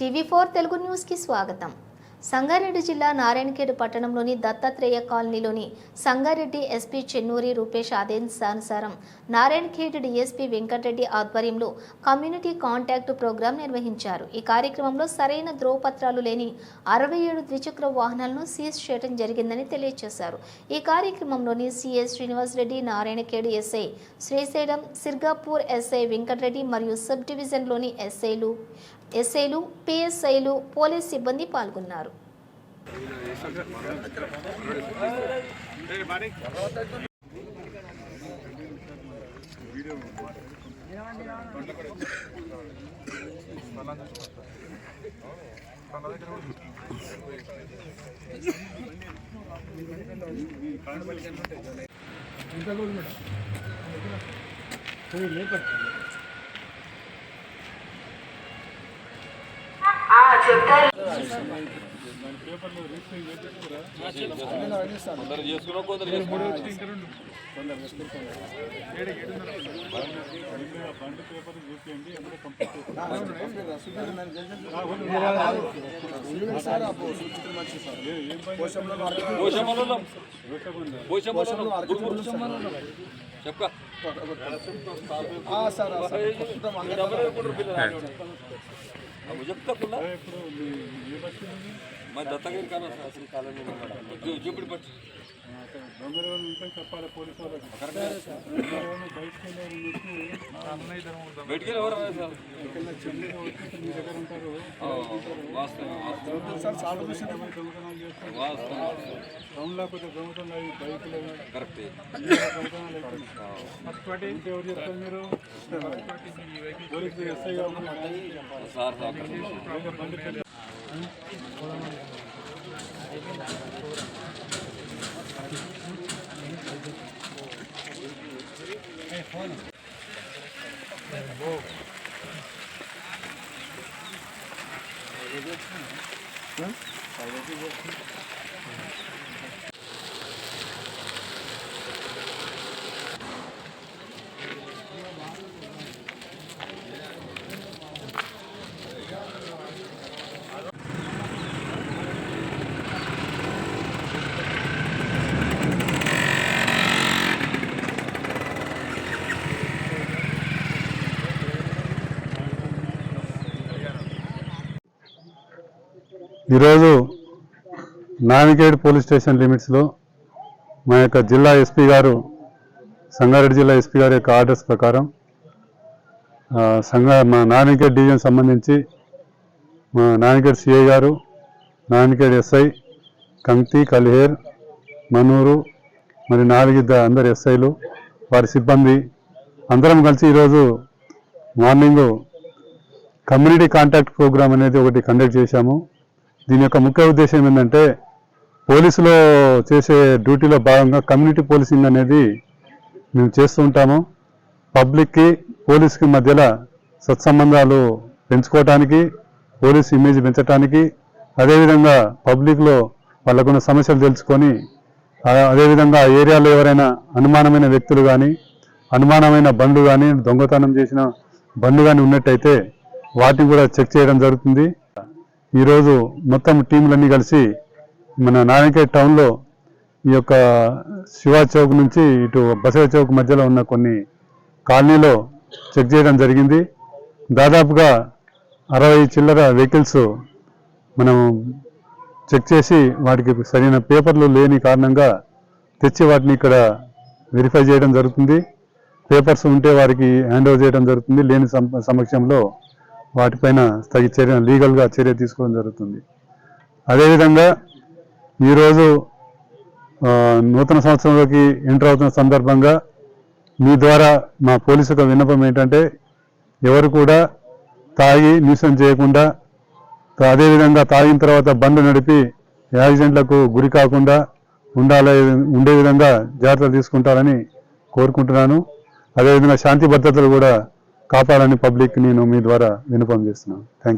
TV four Telugu న్యూస్కి స్వాగతం. సంగారెడ్డి జిల్లా నారాయణఖేడ్ పట్టణంలోని దత్తాత్రేయ కాలనీలోని సంగారెడ్డి ఎస్పీ చెన్నూరి రూపేష్ ఆదేశానుసారం నారాయణఖేడ్ డిఎస్పీ వెంకటరెడ్డి ఆధ్వర్యంలో కమ్యూనిటీ కాంటాక్ట్ ప్రోగ్రాం నిర్వహించారు. ఈ కార్యక్రమంలో సరైన ధ్రువపత్రాలు లేని అరవై ఏడు ద్విచక్ర వాహనాలను సీజ్ చేయడం జరిగిందని తెలియజేశారు. ఈ కార్యక్రమంలోని CS Srinivas Reddy Narayankhed SI Srisailam Sirgapur SI Venkatareddy మరియు సబ్ డివిజన్లోని ఎస్ఐలు ఎస్ఐలు పిఎస్ఐలు పోలీస్ సిబ్బంది పాల్గొన్నారు. కొందరు చేసుకున్నా కొందరు చేసుకున్నా పోషమలలో పోషమలలో మా దత్తగిరి కాలం కాలనీ చూపిడి పట్టు ఉంటే చెప్పాలి పోలీసు వాళ్ళకి బయటికి ఎవరు మీ దగ్గర ఉంటారు బైకులు కరెక్టే ఎవరు చెప్తారు మీరు ఎస్ఐ కాకుండా బండి 응? ఈరోజు నావిగేడ్ పోలీస్ స్టేషన్ లిమిట్స్లో మా యొక్క జిల్లా ఎస్పీ గారు సంగారెడ్డి జిల్లా ఎస్పీ గారి యొక్క ఆర్డర్స్ ప్రకారం ఆ, సంగ మా నావిగేడ్ డివిజన్ సంబంధించి మా నావిగేడ్ సిఐ గారు నావిగేడ్ ఎస్ఐ కంక్తి కలిహేర్ మనూరు మరి నాలుగిద్ద అందరు ఎస్ఐలు వారి సిబ్బంది అందరం కలిసి ఈరోజు మార్నింగ్ కమ్యూనిటీ కాంటాక్ట్ ప్రోగ్రామ్ అనేది ఒకటి కండక్ట్ చేశాము. దీని యొక్క ముఖ్య ఉద్దేశం ఏంటంటే పోలీసులో చేసే డ్యూటీలో భాగంగా కమ్యూనిటీ పోలీసింగ్ అనేది మేము చేస్తూ ఉంటాము. పబ్లిక్కి పోలీస్కి మధ్యలో సత్సంబంధాలు పెంచుకోవటానికి పోలీస్ ఇమేజ్ పెంచడానికి అదేవిధంగా పబ్లిక్లో వాళ్ళకున్న సమస్యలు తెలుసుకొని అదేవిధంగా ఆ ఏరియాలో ఎవరైనా అనుమానమైన వ్యక్తులు కానీ అనుమానమైన బండ్లు కానీ దొంగతనం చేసిన బండ్లు కానీ ఉన్నట్టయితే వాటిని కూడా చెక్ చేయడం జరుగుతుంది. ఈరోజు మొత్తం టీంలన్నీ కలిసి మన నారాయణఖేడ్ టౌన్లో ఈ యొక్క శివా చౌక్ నుంచి ఇటు బసవ చౌక్ మధ్యలో ఉన్న కొన్ని కాలనీలో చెక్ చేయడం జరిగింది. దాదాపుగా అరవై చిల్లర వెహికల్స్ మనం చెక్ చేసి వాటికి సరైన పేపర్లు లేని కారణంగా తెచ్చి వాటిని ఇక్కడ వెరిఫై చేయడం జరుగుతుంది. పేపర్స్ ఉంటే వారికి హ్యాండ్ ఓవర్ చేయడం జరుగుతుంది. లేని సమక్షంలో వాటిపైన తగి చర్య లీగల్గా చర్య తీసుకోవడం జరుగుతుంది. అదేవిధంగా ఈరోజు నూతన సంవత్సరంలోకి ఎంటర్ అవుతున్న సందర్భంగా మీ ద్వారా మా పోలీసు యొక్క విన్నపం ఏంటంటే ఎవరు కూడా తాగి న్యూసెన్స్ చేయకుండా అదేవిధంగా తాగిన తర్వాత బండ్లు నడిపి యాక్సిడెంట్లకు గురి కాకుండా ఉండాలి ఉండే విధంగా జాగ్రత్తలు తీసుకుంటారని కోరుకుంటున్నాను. అదేవిధంగా శాంతి భద్రతలు కూడా కాపాడని పబ్లిక్ నేను మీ ద్వారా వినపం చేస్తున్నాను. థ్యాంక్